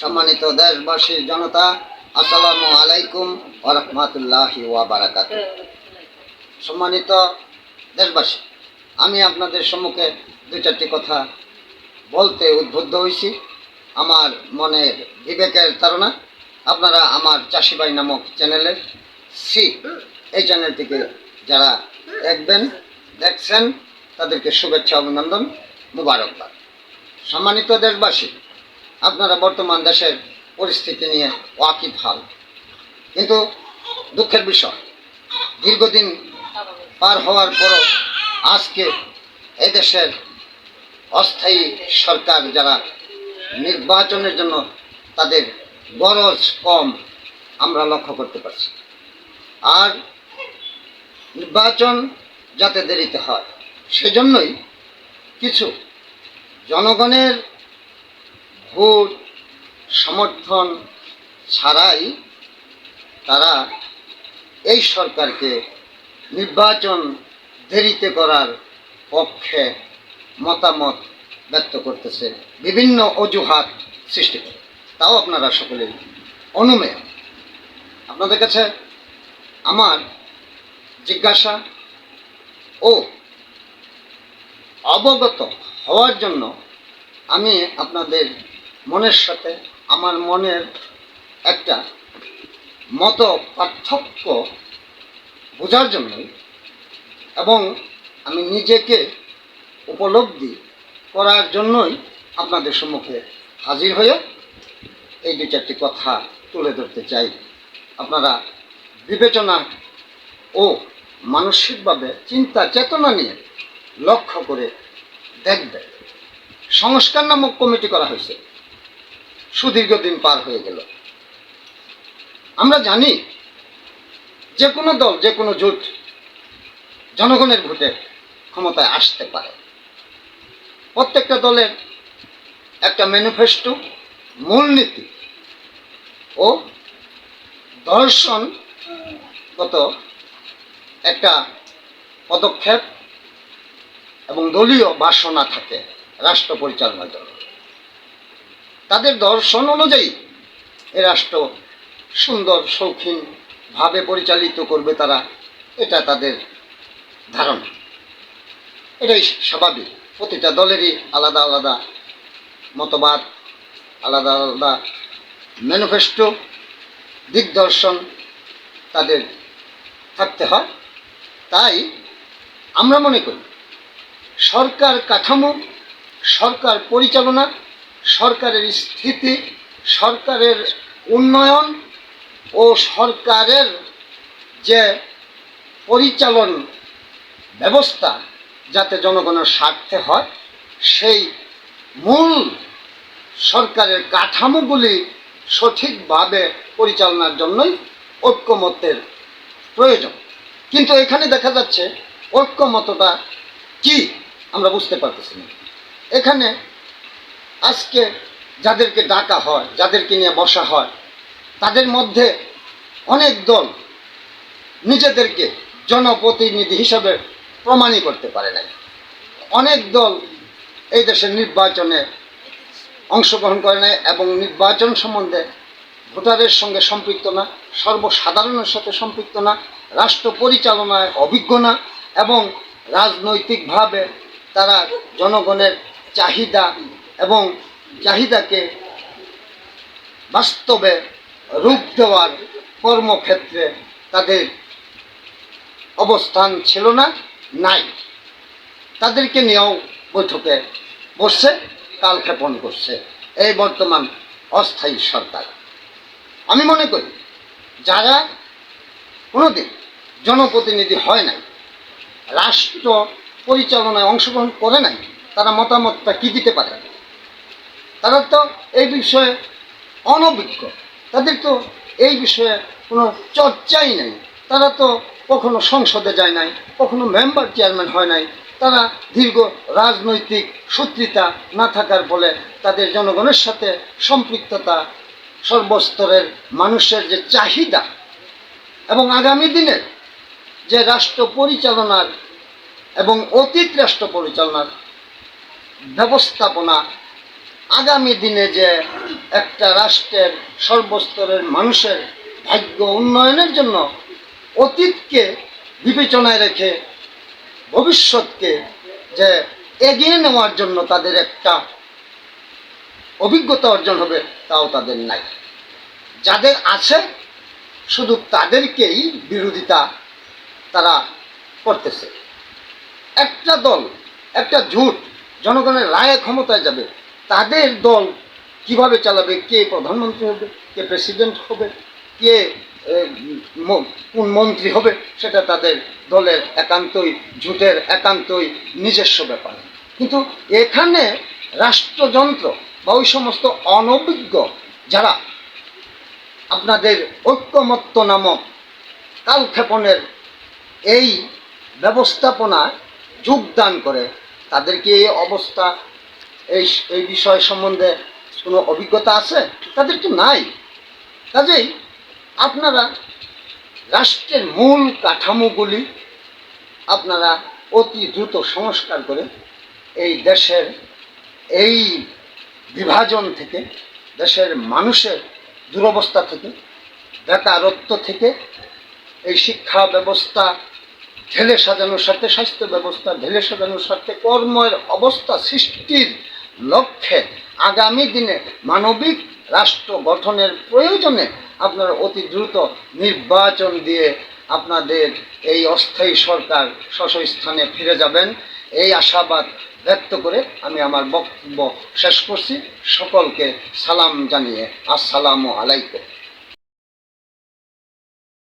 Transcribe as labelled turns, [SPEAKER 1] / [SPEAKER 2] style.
[SPEAKER 1] সম্মানিত দেশবাসীর জনতা, আসসালামু আলাইকুম ওরহমতুল্লাহ ওয়াবারাকাত সম্মানিত দেশবাসী, আমি আপনাদের সম্মুখে দু চারটি কথা বলতে উদ্বুদ্ধ হয়েছি আমার মনের বিবেকের ধারণা, আপনারা আমার চাষিবাই নামক চ্যানেলের সি, এই চ্যানেলটিকে যারা দেখবেন, দেখছেন, তাদেরকে শুভেচ্ছা অভিনন্দন, মুবারকবাদ। সম্মানিত দেশবাসী, আপনারা বর্তমান দেশের পরিস্থিতি নিয়ে ওয়াকিফ হাল। কিন্তু দুঃখের বিষয়, দীর্ঘদিন পার হওয়ার পরও আজকে এদেশের অস্থায়ী সরকার যারা নির্বাচনের জন্য তাদের গরজ কম আমরা লক্ষ্য করতে পারছি। আর নির্বাচন যাতে দেরিতে হয়, সেজন্যই কিছু জনগণের ভোট সমর্থন ছাড়াই তারা এই সরকারকে নির্বাচন দেরিতে করার পক্ষে মতামত ব্যক্ত করতেছে। বিভিন্ন অজুহাত সৃষ্টি করে। তাও আপনারা সকলেই অনুমেয়। আপনাদের কাছে আমার জিজ্ঞাসা ও অবগত হওয়ার জন্য আমি আপনাদের মনের সাথে আমার মনের একটা মত পার্থক্য বোঝার জন্যই এবং আমি নিজেকে উপলব্ধি করার জন্যই আপনাদের সম্মুখে হাজির হয়ে এই দু চারটি কথা তুলে ধরতে চাই। আপনারা বিবেচনা ও মানসিকভাবে চিন্তা চেতনা নিয়ে লক্ষ্য করে দেখবে। সংস্কার নামক কমিটি করা হয়েছে। সুদীর্ঘদিন পার হয়ে গেল। আমরা জানি যে কোনো দল, যে কোনো জোট জনগণের ভোটে ক্ষমতায় আসতে পারে। প্রত্যেকটা দলের একটা ম্যানিফেস্টো, মূলনীতি ও দর্শনগত একটা পদক্ষেপ এবং দলীয় বাসনা থাকে রাষ্ট্র পরিচালনার জন্য। তাদের দর্শন অনুযায়ী এ রাষ্ট্র সুন্দর শৌখিনভাবে পরিচালিত করবে তারা, এটা তাদের ধারণা। এটাই স্বাভাবিক। প্রতিটা দলেরই আলাদা আলাদা মতবাদ, আলাদা আলাদা ম্যানিফেস্টো দিগদর্শন তাদের থাকতে হয়। তাই আমরা মনে করি সরকার কাঠামো, সরকার পরিচালনা, সরকারের স্থিতি, সরকারের উন্নয়ন ও সরকারের যে পরিচালন ব্যবস্থা যাতে জনগণের স্বার্থে হয়, সেই মূল সরকারের কাঠামোগুলি সঠিকভাবে পরিচালনার জন্যই ঐক্যমতের প্রয়োজন। কিন্তু এখানে দেখা যাচ্ছে ঐক্যমতটা কি? আমরা বুঝতে পারতেছি না। এখানে আজকে যাদেরকে ডাকা হয়, যাদেরকে নিয়ে বসা হয়, তাদের মধ্যে অনেক দল নিজেদেরকে জনপ্রতিনিধি হিসাবে প্রমাণই করতে পারে নাই। অনেক দল এই দেশের নির্বাচনে অংশগ্রহণ করে নাই এবং নির্বাচন সম্বন্ধে ভোটারের সঙ্গে সম্পৃক্ত না, সর্বসাধারণের সাথে সম্পৃক্ত না, রাষ্ট্র পরিচালনায় অভিজ্ঞ না এবং রাজনৈতিকভাবে তারা জনগণের চাহিদা এবং চাহিদাকে বাস্তবে রূপ দেওয়ার কর্মক্ষেত্রে তাদের অবস্থান ছিল না, নাই। তাদেরকে নিয়েও বৈঠকে বসছে, কালক্ষেপণ করছে। এই বর্তমান অস্থায়ী সরকার। আমি মনে করি, যারা কোনোদিন জনপ্রতিনিধি হয় নাই, রাষ্ট্র পরিচালনায় অংশগ্রহণ করে নাই, তারা মতামতটা কি দিতে পারে? তারা তো এই বিষয়ে অনভিজ্ঞ। তাদের তো এই বিষয়ে কোনো চর্চাই নেই। তারা তো কখনো সংসদে যায় নাই, কখনো মেম্বার চেয়ারম্যান হয় নাই। তারা দীর্ঘ রাজনৈতিক সূত্রিতা না থাকার ফলে তাদের জনগণের সাথে সম্পৃক্ততা সর্বস্তরের মানুষের যে চাহিদা এবং আগামী দিনের যে রাষ্ট্র পরিচালনার এবং অতীত রাষ্ট্র পরিচালনার ব্যবস্থাপনা আগামী দিনে যে একটা রাষ্ট্রের সর্বস্তরের মানুষের ভাগ্য উন্নয়নের জন্য অতীতকে বিবেচনায় রেখে ভবিষ্যৎকে যে এগিয়ে নেওয়ার জন্য তাদের একটা অভিজ্ঞতা অর্জন হবে, তাও তাদের নাই। যাদের আছে, শুধু তাদেরকেই বিরোধিতা তারা করতেছে। একটা দল, একটা জোট জনগণের রায়ে ক্ষমতায় যাবে। তাদের দল কীভাবে চালাবে? কে প্রধানমন্ত্রী হবে? কে প্রেসিডেন্ট হবে? কে কোন মন্ত্রী হবে? সেটা তাদের দলের একান্তই, জোটের একান্তই নিজস্ব ব্যাপার। কিন্তু এখানে রাষ্ট্রযন্ত্র বা ওই সমস্ত অনভিজ্ঞ যারা আপনাদের ঐক্যমত্য নামক কালক্ষেপণের এই ব্যবস্থাপনায় যোগদান করে। তাদেরকে এই অবস্থা, এই এই বিষয় সম্বন্ধে কোনো অভিজ্ঞতা আছে? তাদের তো নাই। কাজেই আপনারা রাষ্ট্রের মূল কাঠামোগুলি আপনারা অতি দ্রুত সংস্কার করে এই দেশের, এই বিভাজন থেকে, দেশের মানুষের দুরবস্থা থেকে, বেকারত্ব থেকে এই শিক্ষা ব্যবস্থা ঢেলে সাজানোর সাথে স্বাস্থ্য ব্যবস্থা, ঢেলে সাজানোর সাথে কর্মের অবস্থা, সৃষ্টির লক্ষ্যে আগামী দিনে মানবিক রাষ্ট্র গঠনের প্রয়োজনে আপনারা অতি দ্রুত নির্বাচন দিয়ে আপনাদের এই অস্থায়ী সরকার স্থানে ফিরে যাবেন। এই আশাবাদ ব্যক্ত করে আমি আমার বক্তব্য শেষ করছি। সকলকে সালাম জানিয়ে আসসালামু আলাইকুম।